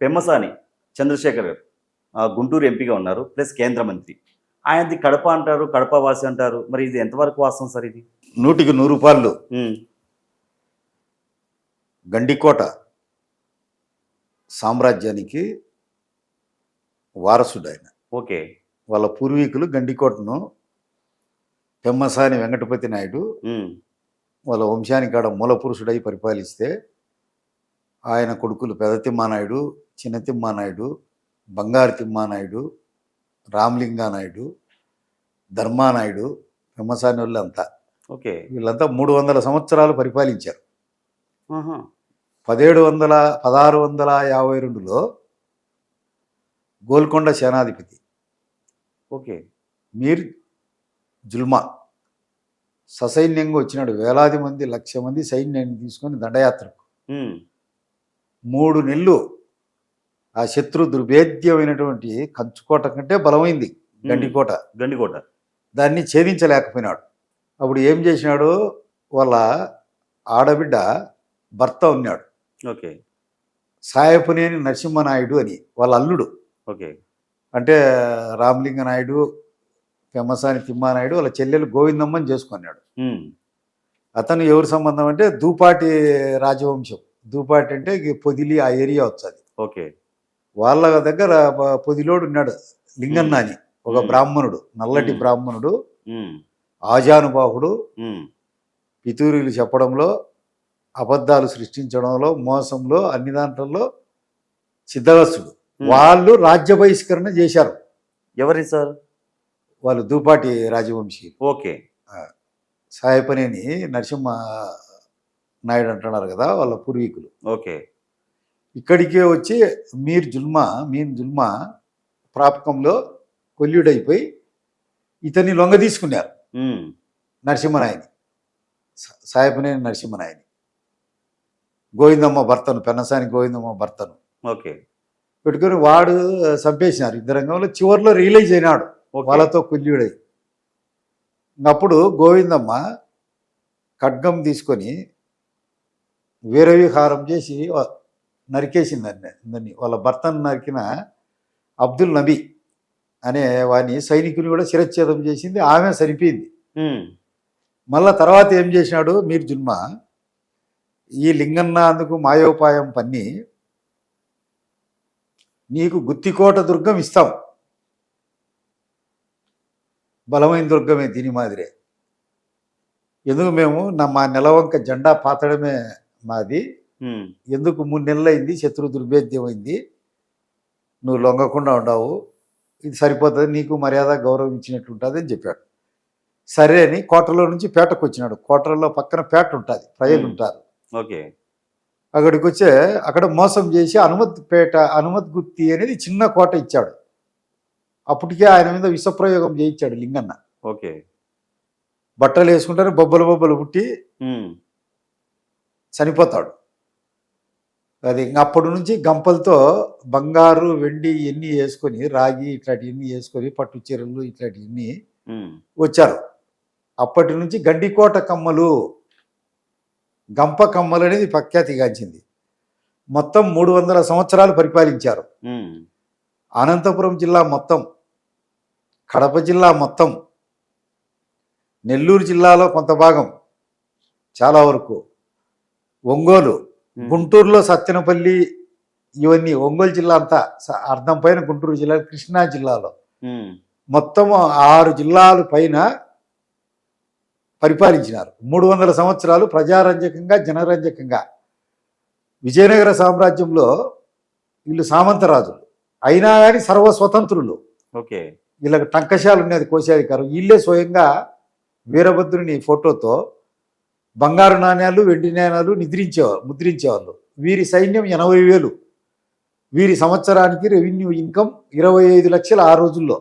పెమ్మసాని చంద్రశేఖర్ గారు గుంటూరు ఎంపీగా ఉన్నారు ప్లస్ కేంద్ర మంత్రి. ఆయనది కడప అంటారు కడప వాసి అంటారు. మరి ఇది ఎంతవరకు వాస్తవం సార్ ఇది? నూటికి నూరు రూపాయలు. గండికోట సామ్రాజ్యానికి వారసుడు ఆయన. ఓకే. వాళ్ళ పూర్వీకులు గండికోటను పెమ్మసాని వెంకటపతి నాయుడు వాళ్ళ వంశానికాడ మూల పురుషుడై పరిపాలిస్తే ఆయన కొడుకులు పెద తిమ్మానాయుడు చిన్న తిమ్మానాయుడు బంగారు తిమ్మానాయుడు రామలింగానాయుడు ధర్మానాయుడు పెమ్మసాని వాళ్ళు అంతా. ఓకే. వీళ్ళంతా మూడు వందల సంవత్సరాలు పరిపాలించారు. పదిహేడు వందల పదహారు వందల యాభై రెండులో గోల్కొండ సేనాధిపతి. ఓకే. మీర్ జుల్మా. ససైన్యంగా వచ్చినాడు. వేలాది మంది లక్ష మంది సైన్యాన్ని తీసుకొని దండయాత్రకు. మూడు నెలలు ఆ శత్రు దుర్భేద్యమైనటువంటి కంచుకోట కంటే బలమైంది గండికోట. గండికోట. దాన్ని ఛేదించలేకపోయినాడు. అప్పుడు ఏం చేసినాడు? వాళ్ళ ఆడబిడ్డ భర్త ఉన్నాడు. ఓకే. సాయపునేని నరసింహనాయుడు అని వాళ్ళ అల్లుడు. ఓకే. అంటే రామలింగ నాయుడు పెమ్మసాని తిమ్మానాయుడు వాళ్ళ చెల్లెలు గోవిందమ్మని చేసుకున్నాడు. అతను ఎవరి సంబంధం అంటే దూపాటి రాజవంశం. దూపాటి అంటే పొదిలి ఆ ఏరియా వచ్చేది. ఓకే. వాళ్ళ దగ్గర పొదిలోడు ఉన్నాడు లింగన్న అని ఒక. బ్రాహ్మణుడు నల్లటి. బ్రాహ్మణుడు ఆజానుబాహుడు పితూరీలు చెప్పడంలో అబద్ధాలు సృష్టించడంలో మోసంలో అన్ని దాంట్లలో సిద్ధవస్తుడు. వాళ్ళు రాజ్య బహిష్కరణ చేశారు. ఎవరి సార్? వాళ్ళు దూపాటి రాజవంశీ ఓకే. సాయపనేని నరసింహ నాయుడు అంటున్నారు కదా వాళ్ళ పూర్వీకులు. ఓకే. ఇక్కడికే వచ్చి మీర్ జుల్మా మీన్ జుల్మా ప్రాపకంలో కొల్యుడైపోయి ఇతన్ని లొంగ తీసుకున్నారు. నరసింహనాయని. సాయపనేని నరసింహనాయని. గోవిందమ్మ భర్తను పెన్నసాని గోవిందమ్మ భర్తను. ఓకే. పెట్టుకొని వాడు చంపేసినారు. ఇద్దరంగంలో చివరిలో రియలైజ్ అయినాడు. వాళ్ళతో కుల్యుడై. అప్పుడు గోవిందమ్మ ఖడ్గం తీసుకొని వీరవిహారం చేసి నరికేసింది దాన్ని దాన్ని వాళ్ళ భర్తను నరికిన అబ్దుల్ నబీ అనే వాని సైనికుని కూడా శిరచ్ఛేదం చేసింది. ఆమె చనిపోయింది. ఉమ్, మళ్ళా తర్వాత ఏం చేసినాడు? మీర్ జుల్మా ఈ లింగన్న అందుకు మాయోపాయం పన్ని నీకు గుత్తికోట దుర్గం ఇస్తాం. బలమైన దుర్గమే దీని మాదిరే. ఎందుకు మేము నా మా నెలవంక జెండా పాతడమే మాది. ఎందుకు మూడు నెలలు అయింది శత్రు దుర్భేద్యమైంది నువ్వు లొంగకుండా ఉండవు. ఇది సరిపోతుంది. నీకు మర్యాద గౌరవం ఇచ్చినట్టు ఉంటుంది అని చెప్పాడు. సరే అని కోటలో నుంచి పేటకు వచ్చినాడు. కోటలో పక్కన పేట ఉంటుంది. ప్రజలు. ఉంటారు. ఓకే. అక్కడికి వచ్చే అక్కడ మోసం చేసి అనుమతి పేట అనుమతి గుత్తి అనేది చిన్న కోట ఇచ్చాడు. అప్పటికే ఆయన మీద విషప్రయోగం చేయించాడు లింగన్న. ఓకే. బట్టలు వేసుకుంటానే బొబ్బలు బొబ్బలు పుట్టి చనిపోతాడు. అది ఇంక అప్పటి నుంచి గంపలతో బంగారు వెండి ఇవన్నీ వేసుకొని రాగి ఇట్లాంటివన్నీ వేసుకొని పట్టు చీరలు ఇట్లాంటివన్నీ వచ్చారు. అప్పటి నుంచి గండికోట కమ్మలు గంప కమ్మలు అనేది ప్రఖ్యాతిగాంచింది. మొత్తం మూడు వందల సంవత్సరాలు పరిపాలించారు. అనంతపురం జిల్లా మొత్తం కడప జిల్లా మొత్తం నెల్లూరు జిల్లాలో కొంత భాగం చాలా వరకు ఒంగోలు గుంటూరులో సత్తెనపల్లి ఇవన్నీ ఒంగోలు జిల్లా అంతా అర్ధం పైన గుంటూరు జిల్లా కృష్ణా జిల్లాలో. మొత్తం ఆరు జిల్లాల పైన పరిపాలించినారు. మూడు వందల సంవత్సరాలు ప్రజారంజకంగా జనరంజకంగా. విజయనగర సామ్రాజ్యంలో వీళ్ళు సామంతరాజులు. అయినా కానీ సర్వస్వతంత్రులు. ఓకే. వీళ్ళకి టంకశాలు ఉన్నది కోశాధికారం. వీళ్ళే స్వయంగా వీరభద్రుని ఫోటోతో బంగారు నాణ్యాలు వెండి నాణ్యాలు నిద్రించేవారు ముద్రించేవాళ్ళు. వీరి సైన్యం ఎనభై వేలు. వీరి సంవత్సరానికి రెవెన్యూ ఇన్కమ్ ఇరవై ఐదు లక్షలు ఆ రోజుల్లో.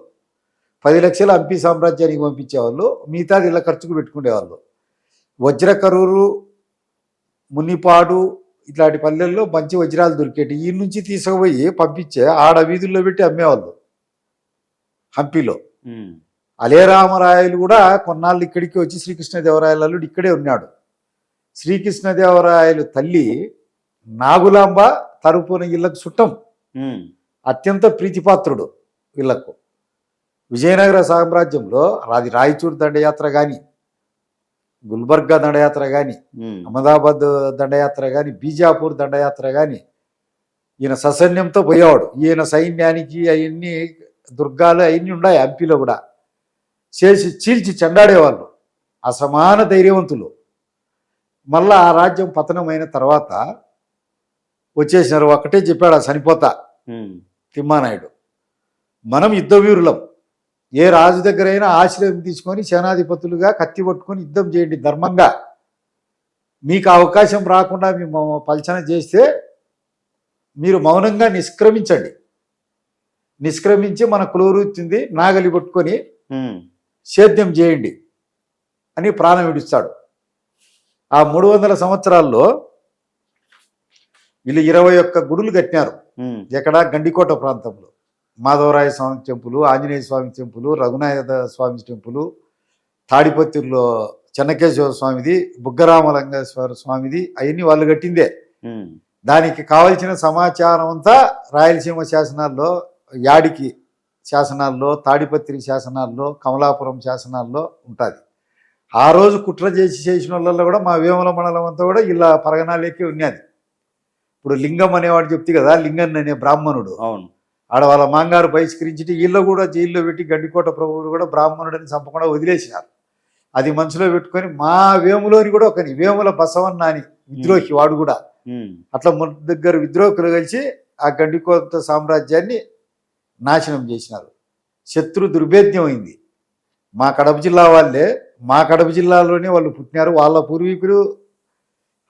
పది లక్షలు హంపి సామ్రాజ్యానికి పంపించేవాళ్ళు. మిగతాది ఇలా ఖర్చుకు పెట్టుకునేవాళ్ళు వజ్రకరూరు మునిపాడు ఇట్లాంటి పల్లెల్లో మంచి వజ్రాలు దొరికేటి ఈ నుంచి తీసుకుపోయి పంపించే ఆడ వీధుల్లో పెట్టి అమ్మేవాళ్ళు. హంపిలో. అలేరామరాయలు కూడా కొన్నాళ్ళు ఇక్కడికి వచ్చి శ్రీకృష్ణదేవరాయల ఇక్కడే ఉన్నాడు. శ్రీకృష్ణదేవరాయలు తల్లి నాగులాంబ తరపున ఇళ్ళకు చుట్టం. అత్యంత ప్రీతిపాత్రుడు వీళ్ళకు విజయనగర సామ్రాజ్యంలో అది రాయచూర్ దండయాత్ర కానీ గుల్బర్గా దండయాత్ర కానీ అహ్మదాబాద్ దండయాత్ర కానీ బీజాపూర్ దండయాత్ర కానీ ఈయన ససైన్యంతో పోయేవాడు. ఈయన సైన్యానికి అవన్నీ దుర్గాలు అవన్నీ ఉన్నాయి హంపీలో కూడా. చేసి చీల్చి చెండాడేవాళ్ళు. అసమాన ధైర్యవంతులు. మళ్ళా ఆ రాజ్యం పతనమైన తర్వాత వచ్చేసినారు. ఒకటే చెప్పాడు ఆ చనిపోతా తిమ్మానాయుడు. మనం యుద్ధవీరులం. ఏ రాజు దగ్గరైనా ఆశ్రయం తీసుకొని సేనాధిపతులుగా కత్తి పట్టుకొని యుద్ధం చేయండి ధర్మంగా. మీకు అవకాశం రాకుండా మేము పలచన చేస్తే మీరు మౌనంగా నిష్క్రమించండి. నిష్క్రమించి మన కులవృత్తింది నాగలి పట్టుకొని సేద్యం చేయండి అని ప్రాణం విడుస్తాడు. ఆ మూడు వందల సంవత్సరాల్లో వీళ్ళు ఇరవై ఒక్క గుడులు కట్టినారు. ఎక్కడ? గండికోట ప్రాంతంలో. Madhavaraya Swamy temple Anjaneya Swamy temple Raghunatha Swamy temple తాడిపత్రిలో చెన్నకేశ్వర స్వామిది బుగ్గరామలింగేశ్వర స్వామిది అవన్నీ వాళ్ళు కట్టిందే. దానికి కావలసిన సమాచారం అంతా రాయలసీమ శాసనాల్లో యాడికి శాసనాల్లో తాడిపత్రి శాసనాల్లో కమలాపురం శాసనాల్లో ఉంటుంది. ఆ రోజు కుట్ర చేసి చేసిన వాళ్ళల్లో కూడా మా వేముల మండలం అంతా కూడా ఇలా పరగనాలేకే ఉన్నది ఇప్పుడు లింగం అనేవాడు చెప్తే కదా లింగన్ అనే బ్రాహ్మణుడు. అవును. ఆడ వాళ్ళ మాంగారు బహిష్కరించి వీళ్ళు కూడా జైల్లో పెట్టి గడ్డికోట ప్రభువులు కూడా బ్రాహ్మణుడని చంపకుండా వదిలేసినారు. అది మనసులో పెట్టుకొని మా వేములోని కూడా ఒకని వేముల బసవన్న అని విద్రోహి వాడు కూడా. అట్లా మన దగ్గర విద్రోహకులు కలిసి ఆ గండికోట సామ్రాజ్యాన్ని నాశనం చేసినారు. శత్రు దుర్భేద్యం అయింది. మా కడప జిల్లా వాళ్ళే మా కడప జిల్లాలోనే వాళ్ళు పుట్టినారు. వాళ్ళ పూర్వీకులు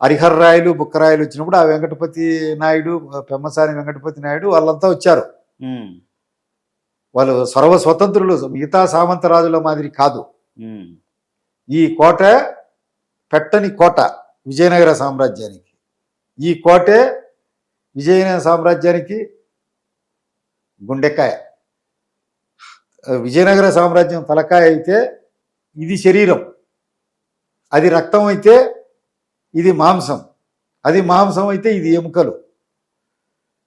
హరిహర రాయలు బుక్కరాయలు వచ్చినప్పుడు ఆ వెంకటపతి నాయుడు పెమ్మసాని వెంకటపతి నాయుడు వాళ్ళంతా వచ్చారు. వాళ్ళు సర్వ స్వతంత్రులు మిగతా సామంత రాజుల మాదిరి కాదు. ఈ కోట పెట్టని కోట విజయనగర సామ్రాజ్యానికి. ఈ కోటే విజయనగర సామ్రాజ్యానికి గుండెకాయ. విజయనగర సామ్రాజ్యం తలకాయ అయితే ఇది శరీరం. అది రక్తం అయితే ఇది మాంసం. అది మాంసం అయితే ఇది ఎముకలు.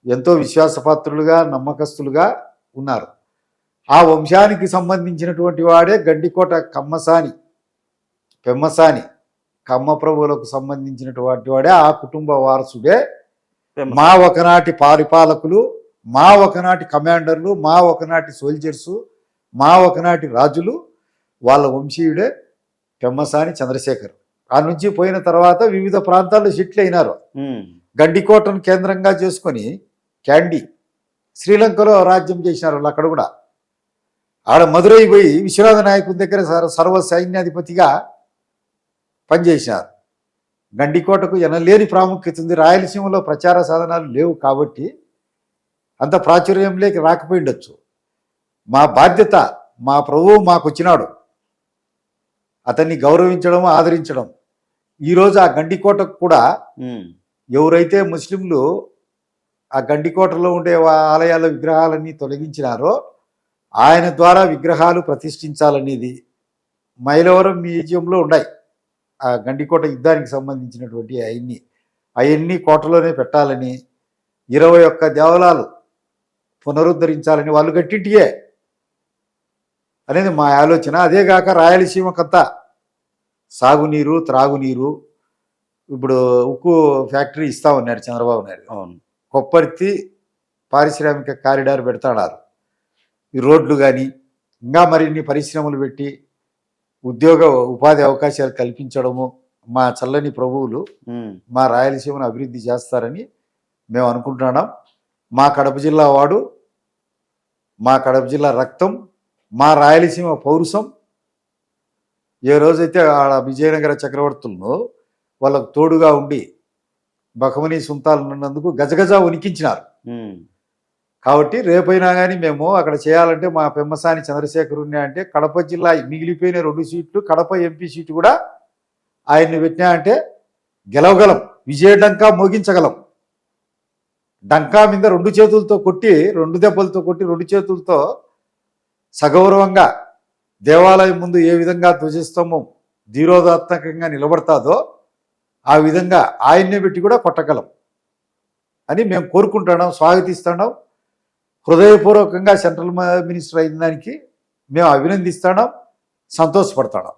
ఎంతో విశ్వాసపాత్రులుగా నమ్మకస్తులుగా ఉన్నారు. ఆ వంశానికి సంబంధించినటువంటి వాడే గడ్డికోట కమ్మసాని పెమ్మసాని కమ్మ ప్రభువులకు సంబంధించినటువంటి వాడే ఆ కుటుంబ వారసుడే. మా ఒకనాటి పరిపాలకులు మా ఒకనాటి కమాండర్లు మా ఒకనాటి సోల్జర్సు మా ఒకనాటి రాజులు వాళ్ళ వంశీయుడే పెమ్మసాని చంద్రశేఖర్. ఆ నుంచి పోయిన తర్వాత వివిధ ప్రాంతాల్లో సెటిల్ అయినారు. గండికోటను కేంద్రంగా చేసుకొని క్యాండీ శ్రీలంకలో రాజ్యం చేసినారు వాళ్ళు అక్కడ కూడా. ఆడ మదురై పోయి విశ్వనాథ నాయకుని దగ్గర సర్వ- సర్వ సైన్యాధిపతిగా పనిచేసినారు. గండికోటకు ఎనలేని ప్రాముఖ్యత ఉంది. రాయలసీమలో ప్రచార సాధనాలు లేవు కాబట్టి అంత ప్రాచుర్యంలోకి రాకపోయిండొచ్చు మా బాధ్యత మా ప్రభువు మాకు వచ్చినాడు అతన్ని గౌరవించడం ఆదరించడం. ఈరోజు ఆ గండికోటకు కూడా ఎవరైతే ముస్లింలు ఆ గండికోటలో ఉండే ఆలయాల విగ్రహాలన్నీ తొలగించినారో ఆయన ద్వారా విగ్రహాలు ప్రతిష్ఠించాలనేది మైలవరం మ్యూజియంలో ఉన్నాయి. ఆ గండికోట యుద్ధానికి సంబంధించినటువంటి అవన్నీ అవన్నీ కోటలోనే పెట్టాలని ఇరవై ఒక్క దేవాలయాలు పునరుద్ధరించాలని వాళ్ళు కట్టింటియే. అనేది మా ఆలోచన. అదేగాక రాయలసీమకంతా సాగునీరు త్రాగునీరు ఇప్పుడు ఉక్కు ఫ్యాక్టరీ ఇస్తా ఉన్నారు చంద్రబాబు నాయుడు అవును. కొప్పర్తి పారిశ్రామిక కారిడార్ పెడతాడారు. ఈ రోడ్లు కానీ ఇంకా మరిన్ని పరిశ్రమలు పెట్టి ఉద్యోగ ఉపాధి అవకాశాలు కల్పించడము మా చల్లని ప్రభువులు మా రాయలసీమను అభివృద్ధి చేస్తారని మేము అనుకుంటున్నాం. మా కడప జిల్లా వాడు మా కడప జిల్లా రక్తం మా రాయలసీమ పౌరుషం ఏ రోజైతే ఆడ విజయనగర చక్రవర్తులను వాళ్ళకు తోడుగా ఉండి బహమనీ సుంతాలు ఉన్నందుకు గజగజ ఉనికించినారు. కాబట్టి రేపైనా కానీ మేము అక్కడ చేయాలంటే మా పెమ్మసాని చంద్రశేఖర్ ఉన్నా అంటే కడప జిల్లా మిగిలిపోయిన రెండు సీట్లు కడప ఎంపీ సీటు కూడా ఆయన్ని పెట్టినా అంటే గెలవగలం విజయ డంకా మోగించగలం. డంకా మీద రెండు చేతులతో కొట్టి రెండు దెబ్బలతో కొట్టి రెండు చేతులతో సగౌరవంగా దేవాలయం ముందు ఏ విధంగా ధ్వజస్తంభం ధీరోదాత్మకంగా నిలబడతాదో ఆ విధంగా ఆయన్నే పెట్టి కూడా కొట్టగలం అని మేము కోరుకుంటున్నాం స్వాగతిస్తున్నాం. హృదయపూర్వకంగా సెంట్రల్ మినిస్టర్ అయిన దానికి మేము అభినందిస్తున్నాం సంతోషపడుతున్నాం.